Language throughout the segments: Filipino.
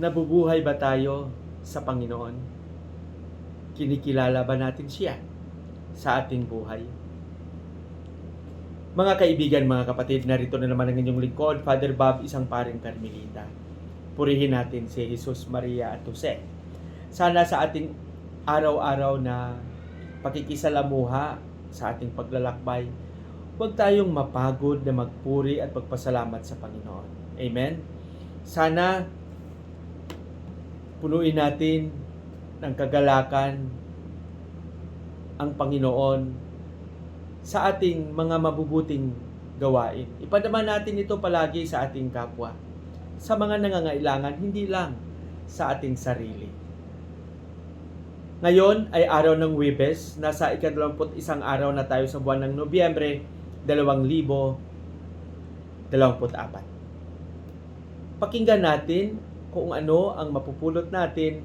Nabubuhay ba tayo sa Panginoon? Kinikilala ba natin siya sa ating buhay? Mga kaibigan, mga kapatid, narito na naman ang inyong lingkod, Father Bob, isang paring Carmelita. Purihin natin si Jesus, Maria at Jose. Sana sa ating araw-araw na pakikisalamuha sa ating paglalakbay, huwag tayong mapagod na magpuri at magpasalamat sa Panginoon. Amen? Sana punuin natin ng kagalakan ang Panginoon sa ating mga mabubuting gawain. Ipadama natin ito palagi sa ating kapwa, sa mga nangangailangan, hindi lang sa ating sarili. Ngayon ay araw ng Webes, nasa ikadalawamput isang araw na tayo sa buwan ng Nobyembre, 2024. Pakinggan natin kung ano ang mapupulot natin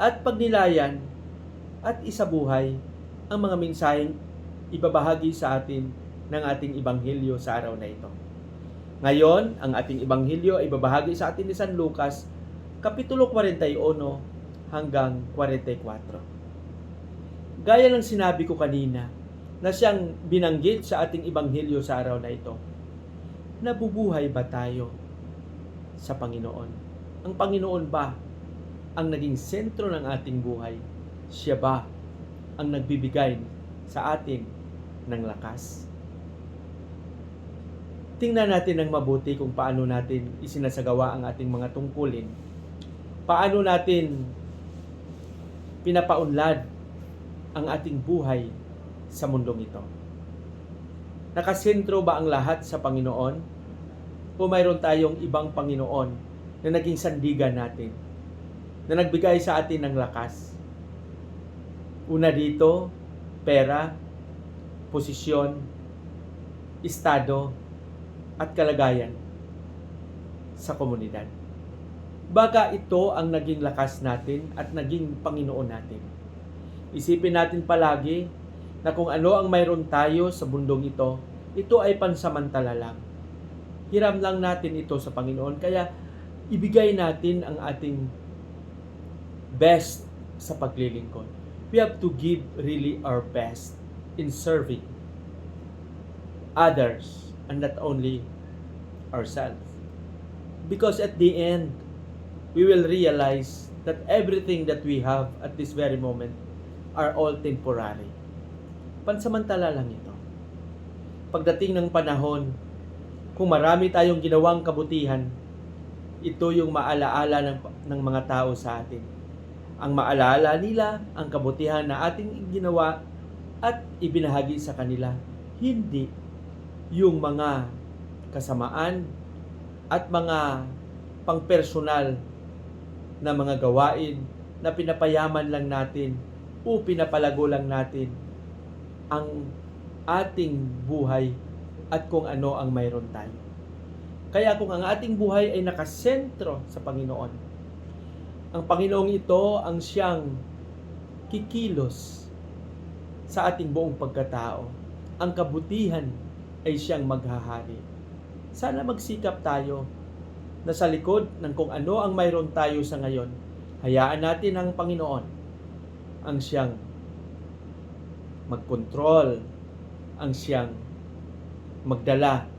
at pagnilayan at isabuhay ang mga mensaheng ibabahagi sa atin ng ating Ibanghilyo sa araw na ito. Ngayon, ang ating Ibanghilyo ay ibabahagi sa atin ni San Lucas, Kapitulo 41 hanggang 44. Gaya ng sinabi ko kanina, na siyang binanggit sa ating Ibanghilyo sa araw na ito, nabubuhay ba tayo sa Panginoon? Ang Panginoon ba ang naging sentro ng ating buhay? Siya ba ang nagbibigay sa atin ng lakas. Tingnan natin ng mabuti kung paano natin isinasagawa ang ating mga tungkulin. Paano natin pinapaunlad ang ating buhay sa mundong ito. Nakasentro ba ang lahat sa Panginoon? O mayroon tayong ibang Panginoon na naging sandigan natin, na nagbigay sa atin ng lakas? Una dito, pera, posisyon, estado, at kalagayan sa komunidad. Baka ito ang naging lakas natin at naging Panginoon natin. Isipin natin palagi na kung ano ang mayroon tayo sa bundong ito, ito ay pansamantala lang. Hiram lang natin ito sa Panginoon. Kaya ibigay natin ang ating best sa paglilingkod. We have to give really our best in serving others and not only ourselves. Because at the end, we will realize that everything that we have at this very moment are all temporary. Pansamantala lang ito. Pagdating ng panahon, kung marami tayong ginawang kabutihan, ito yung maalaala ng, ng mga tao sa atin. Ang maalaala nila ang kabutihan na ating ginawa at ibinahagi sa kanila. Hindi yung mga kasamaan at mga pangpersonal na mga gawain na pinapayaman lang natin o pinapalago lang natin ang ating buhay at kung ano ang mayroon tayo. Kaya kung ang ating buhay ay nakasentro sa Panginoon, ang Panginoong ito ang siyang kikilos sa ating buong pagkatao. Ang kabutihan ay siyang maghahari. Sana magsikap tayo na sa likod ng kung ano ang mayroon tayo sa ngayon, hayaan natin ang Panginoon ang siyang magkontrol, ang siyang magdala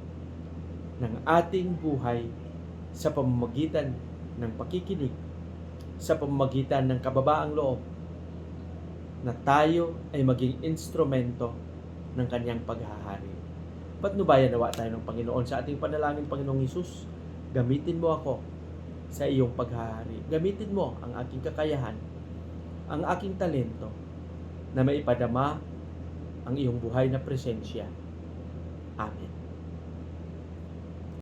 ng ating buhay sa pamamagitan ng pakikinig, sa pamamagitan ng kababaang loob, na tayo ay maging instrumento ng kanyang paghahari. Patnubayan nawa tayo ng Panginoon sa ating panalangin, Panginoong Isus. Gamitin mo ako sa iyong paghahari. Gamitin mo ang aking kakayahan, ang aking talento na maipadama ang iyong buhay na presensya. Amen.